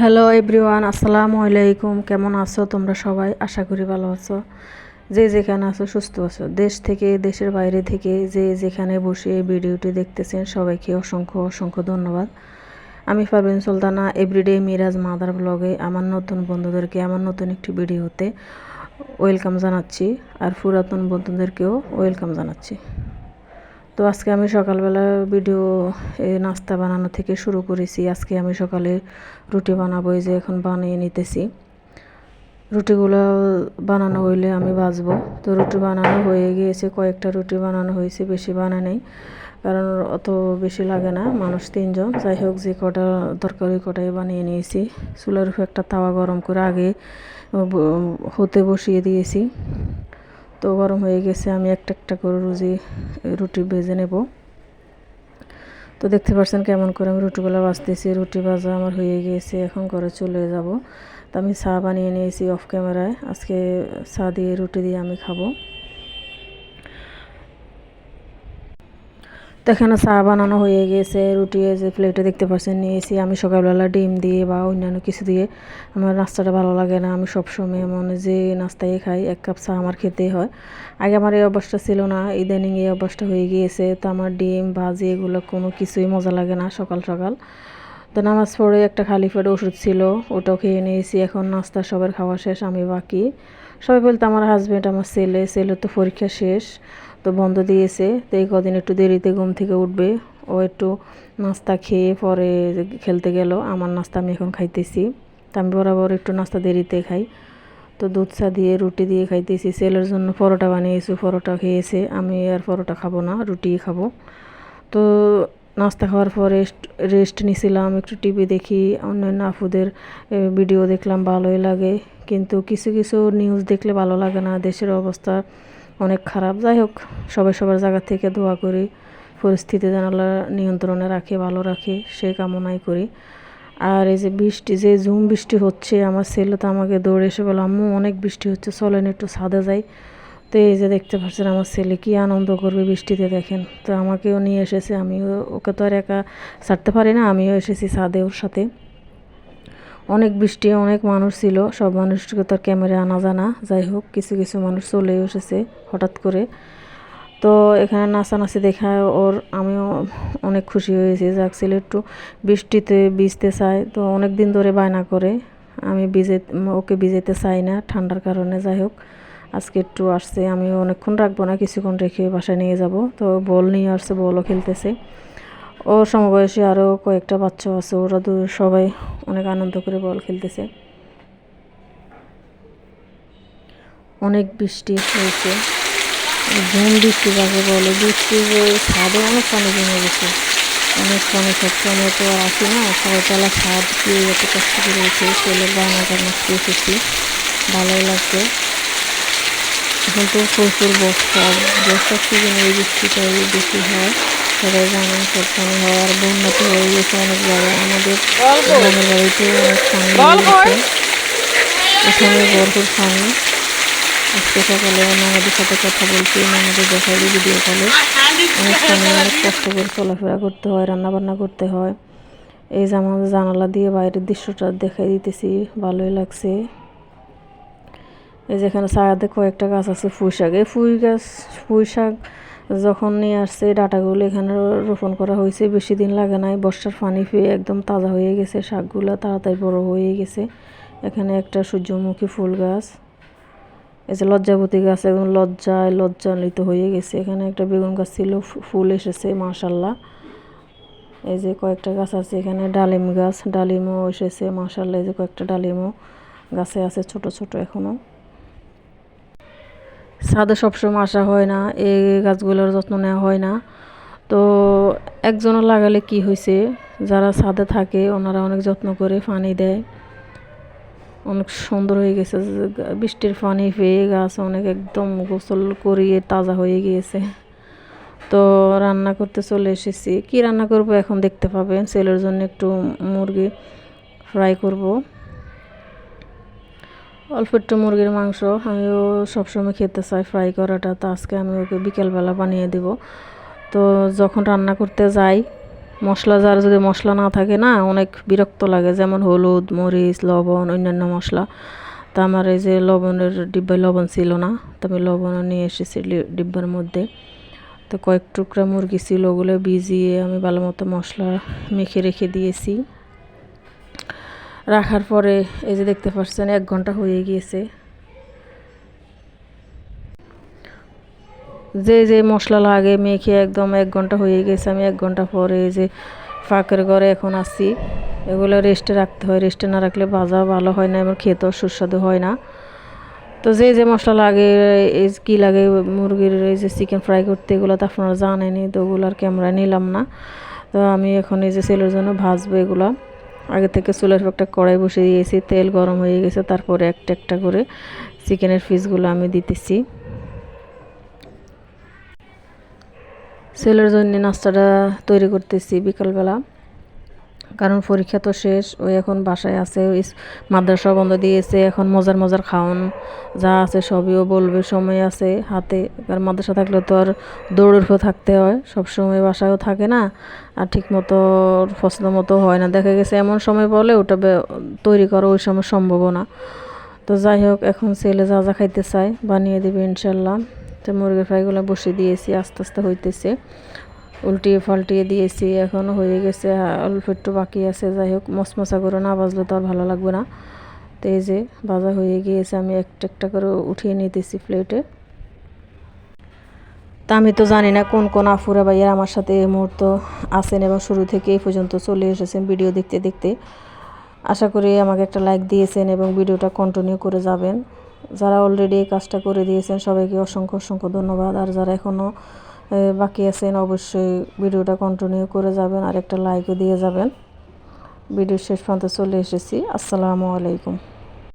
Hello everyone আসসালামু আলাইকুম। কেমন আছো তোমরা সবাই? আশা করি ভালো আছো। যে যেখানে আছো, সুস্থ আছো। দেশ থেকে, দেশের বাইরে থেকে যে যেখানে বসে ভিডিওটি দেখতেছেন, সবাইকে অসংখ্য অসংখ্য ধন্যবাদ। আমি পারভিন সুলতানা এভরিডে মিরাজ মাদার ব্লগে আমার নতুন বন্ধুদেরকে, আমার নতুন একটি ভিডিওতে ওয়েলকাম জানাচ্ছি। আর পুরাতন বন্ধুদেরকেও ওয়েলকাম জানাচ্ছি। তো আজকে আমি সকালবেলা ভিডিও নাস্তা বানানো থেকে শুরু করেছি। আজকে আমি সকালে রুটি বানাবো, এই যে এখন বানিয়ে নিতেছি। রুটিগুলো বানানো হইলে আমি বাজবো তো রুটি বানানো হয়ে গিয়েছে, কয়েকটা রুটি বানানো হয়েছে, বেশি বানা নেই। কারণ অত বেশি লাগে না, মানুষ তিনজন। যাই হোক, যে কটা তরকারি কটাই বানিয়ে নিয়েছি। চুলার উপর একটা তাওয়া গরম করে আগে হতে বসিয়ে দিয়েছি। তো গরম হয়ে গেছে, আমি একটা একটা করে রুজি, রুটি ভেজে নেব। তো দেখতে পাচ্ছেন কেমন করে আমি রুটিগুলো বাজতেছি রুটি ভাজা আমার হয়ে গিয়েছে এখন করে চলে যাব। তা আমি চা বানিয়ে নিয়েছি অফ ক্যামেরায় আজকে চা দিয়ে রুটি দিয়ে আমি খাব। তো এখানে চা বানানো হয়ে গেছে, রুটি যে প্লেটে দেখতে পাচ্ছেন নিয়েছি আমি সকালবেলা ডিম দিয়ে বা অন্যান্য কিছু দিয়ে আমার নাস্তাটা ভালো লাগে না, আমি সবসময় মনে যে নাস্তায় খাই, এক কাপ চা আমার খেতেই হয়। আগে আমার এই অভ্যাসটা ছিল না ইদানিং এই অভ্যাসটা হয়ে গিয়েছে, তো আমার ডিম, ভাজি এগুলো কোনো কিছুই মজা লাগে না সকাল সকাল। তো নামাজ পড়ে একটা খালি পেটে ওষুধ ছিল, ওটাও খেয়ে নিয়েছি, এখন নাস্তা সবার খাওয়া শেষ, আমি বাকি। সবাই বলতে আমার হাজব্যান্ড আমার ছেলে ছেলে তো পরীক্ষা শেষ তো বন্ধ দিয়েছে। তো এই কদিন একটু দেরিতে ঘুম থেকে উঠবে। ও একটু নাস্তা খেয়ে পরে খেলতে গেল। আমার নাস্তা আমি এখন খাইতেছি। তো আমি বরাবর একটু নাস্তা দেরিতে খাই। তো দুধ চা দিয়ে, রুটি দিয়ে খাইতেছি। ছেলের জন্য পরোটা বানিয়েছি, পরোটা খেয়েছে। আমি আর পরোটা খাব না রুটি খাব। তো নাস্তা খাওয়ার পর রেস্ট রেস্ট নিছিলাম, একটু টিভি দেখি, অন্যান্য আফুদের ভিডিও দেখলাম, ভালোই লাগে। কিন্তু কিছু কিছু নিউজ দেখলে ভালো লাগে না। দেশের অবস্থা অনেক খারাপ। যাই হোক, সবাই সবার জায়গা থেকে দোয়া করি, পরিস্থিতি যেন নিয়ন্ত্রণে রাখে, ভালো রাখে, সেই কামনাই করি। আর এই যে বৃষ্টি, যে ঝুম বৃষ্টি হচ্ছে, আমার ছেলে তো আমাকে দৌড়ে এসে বলো, আম্মু, অনেক বৃষ্টি হচ্ছে, চলেন একটু ছাদে যাই। তো এই যে দেখতে পাচ্ছেন আমার ছেলে কী আনন্দ করবে বৃষ্টিতে, দেখেন। তো আমাকেও নিয়ে এসেছে, আমিও, ওকে তো আর একা ছাড়তে পারি না, আমিও এসেছি ছাদে ওর সাথে। অনেক বৃষ্টি, অনেক মানুষ ছিল। সব মানুষকে তো ক্যামেরা আনা জানা। যাই হোক, কিছু কিছু মানুষ চলে এসেছে হঠাৎ করে। তো এখানে নাচানাচি দেখা ওর, আমিও অনেক খুশি হয়েছি। যাক ছেলে একটু বৃষ্টিতে ভিজতে চায়। তো অনেক দিন ধরে বায়না করে। আমি ভিজে, ওকে ভিজেতে চাই না ঠান্ডার কারণে। যাই হোক, আজকে একটু আসছে। আমি অনেকক্ষণ রাখব না, কিছুক্ষণ রেখে বাসায় নিয়ে যাব। তো বল নিয়ে আসছে, বলও খেলতেছে। ও সমবয়সী আরও কয়েকটা বাচ্চা আছে, ওরা দু, সবাই অনেক আনন্দ করে বল খেলতেছে। অনেক বৃষ্টি হয়েছে। ঝুম বৃষ্টি যাকে বলে। বৃষ্টি ছাদে, অনেক পানি জমে গেছে। অনেক পানি সবসময় তো আর আসি না। তালা ছাদ দিয়ে এত কষ্ট করে উঠে ছেলের বায়না টানা এসেছি। ভালোই লাগছে। এখন তো প্রচুর বর্ষা। বর্ষার সিজনে এই বৃষ্টিটা বেশি হয়। সবাই জানেন সবসময় হয় আর বন্যা তো হয়ে গেছে অনেক জায়গায়। আমাদের গ্রামের বাড়িতে অনেক পানি হয়ে এখানে ভরপুর পানি আজকে সকালে আমাদের সাথে কথা বলছি আমাদের দেখাই ভিডিও কলে অনেক সময় অনেক কষ্ট করে চলাফেরা করতে হয় রান্না বান্না করতে হয়। এই যে আমাদের জানালা দিয়ে বাইরের দৃশ্যটা দেখাই দিতেছি ভালোই লাগছে। এই যেখানে ছায়াতে কয়েকটা গাছ আছে ফুই শাক এই ফুই গাছ ফুই শাক যখন নিয়ে আসছে, ডাটাগুলো এখানে রোপণ করা হয়েছে, বেশি দিন লাগে নাই। বর্ষার পানি পেয়ে একদম তাজা হয়ে গেছে, শাকগুলো তাড়াতাড়ি বড় হয়ে গেছে। এখানে একটা সূর্যমুখী ফুল গাছ। এই যে লজ্জাবতী গাছ, একদম লজ্জায় লজ্জালিত হয়ে গেছে। এখানে একটা বেগুন গাছ ছিল ফুল এসেছে, মাশাল্লাহ। এই যে কয়েকটা গাছ আছে এখানে, ডালিম গাছ, ডালিমও এসেছে, মাশাল্লাহ। এই যে কয়েকটা ডালিমও গাছে আছে, ছোট ছোট এখনও ছাদে সবসময় আসা হয় না, এই গাছগুলোর যত্ন নেওয়া হয় না। তো একজনের লাগালে কি হয়েছে যারা ছাদে থাকে ওনারা অনেক যত্ন করে পানি দেয়। অনেক সুন্দর হয়ে গেছে বৃষ্টির পানি পেয়ে গাছ অনেক একদম গোসল করিয়ে তাজা হয়ে গিয়েছে। তো রান্না করতে চলে এসেছি। কি রান্না করব এখন দেখতে পাবেন, ছেলের জন্য একটু মুরগি ফ্রাই করব। অল্প একটু মুরগির মাংস আমিও সবসময় খেতে চাই ফ্রাই করাটা। তো আজকে আমি ওকে বিকেলবেলা বানিয়ে দেব। তো যখন রান্না করতে যাই, মশলা যার যদি মশলা না থাকে না, অনেক বিরক্ত লাগে। যেমন হলুদ, মরিচ, লবণ, অন্যান্য মশলা। তা আমার এই যে লবণের ডিব্বায় লবণ ছিল না, তো আমি লবণও নিয়ে এসেছি ডিব্বার মধ্যে। তো কয়েক টুকরা মুরগি ছিল, ওগুলো ভিজিয়ে আমি ভালো মতো মশলা মেখে রেখে দিয়েছি। রাখার পরে এই যে দেখতে পাচ্ছেন, এক ঘণ্টা হয়ে গিয়েছে। যে যে মশলা লাগে মেখে একদম এক ঘণ্টা হয়ে গেছে। আমি এক ঘণ্টা পরে এই যে ফাঁকের ঘরে এখন আসি এগুলো রেস্টে রাখতে হয়। রেস্টে না রাখলে ভাজা ভালো হয় না, এবং খেতেও সুস্বাদু হয় না। তো যে যে মশলা লাগে, এই কী লাগে, মুরগির এই যে চিকেন ফ্রাই করতে, এগুলো তো আপনারা জানেনই, তো ওগুলো আর ক্যামেরা নিলাম না। তো আমি এখন এই যে ছেলের জন্য ভাজবো এগুলো। আগে থেকে চুলের একটা কড়াই বসে দিয়েছি, তেল গরম হয়ে গেছে, তারপরে একটা একটা করে চিকেনের পিসগুলো আমি দিতেছি। ছেলের জন্য নাস্তাটা তৈরি করতেছি বিকালবেলা। কারণ পরীক্ষা তো শেষ ওই এখন বাসায় আছে ওই মাদ্রাসা বন্ধ দিয়েছে, এখন মজার মজার খাওয়ান যা আছে সবইও বলবে, সময় আছে হাতে। কারণ মাদ্রাসা থাকলে তো আর উপর থাকতে হয় সব সময় বাসায়ও থাকে না, আর ঠিক মতো পছন্দ মতো হয় না। দেখা গেছে এমন সময় বলে, ওটা তৈরি করা ওই সময় সম্ভব না। তো যাই হোক, এখন ছেলে যা যা খাইতে চায় বানিয়ে দেবে ইনশাল্লাহ। তো মুরগির ফ্রাইগুলো বসিয়ে দিয়েছি, আস্তে আস্তে হইতেছে। উল্টিয়ে পাল্টিয়ে দিয়েছি এখনও হয়ে গেছে অল্প একটু বাকি আছে, যাই হোক মশমশা করে না বাজলে তো আর ভালো লাগবে না। তো এই যে, ভাজা হয়ে গিয়েছে, আমি একটা একটা করে উঠিয়ে নিতেছি প্লেটে। তা আমি তো জানি না কোন কোন আফুরা ভাইয়ার আমার সাথে এই মুহূর্ত আছেন এবং শুরু থেকে এই পর্যন্ত চলে এসেছেন ভিডিও দেখতে দেখতে। আশা করি আমাকে একটা লাইক দিয়েছেন এবং ভিডিওটা কন্টিনিউ করে যাবেন। যারা অলরেডি এই কাজটা করে দিয়েছেন, সবাইকে অসংখ্য অসংখ্য ধন্যবাদ। আর যারা এখনও বাকি আছেন অবশ্যই ভিডিওটা কন্টিনিউ করে যাবেন আর একটা লাইকও দিয়ে যাবেন। ভিডিও শেষ পর্যন্ত চলে এসেছি। আসসালামু আলাইকুম।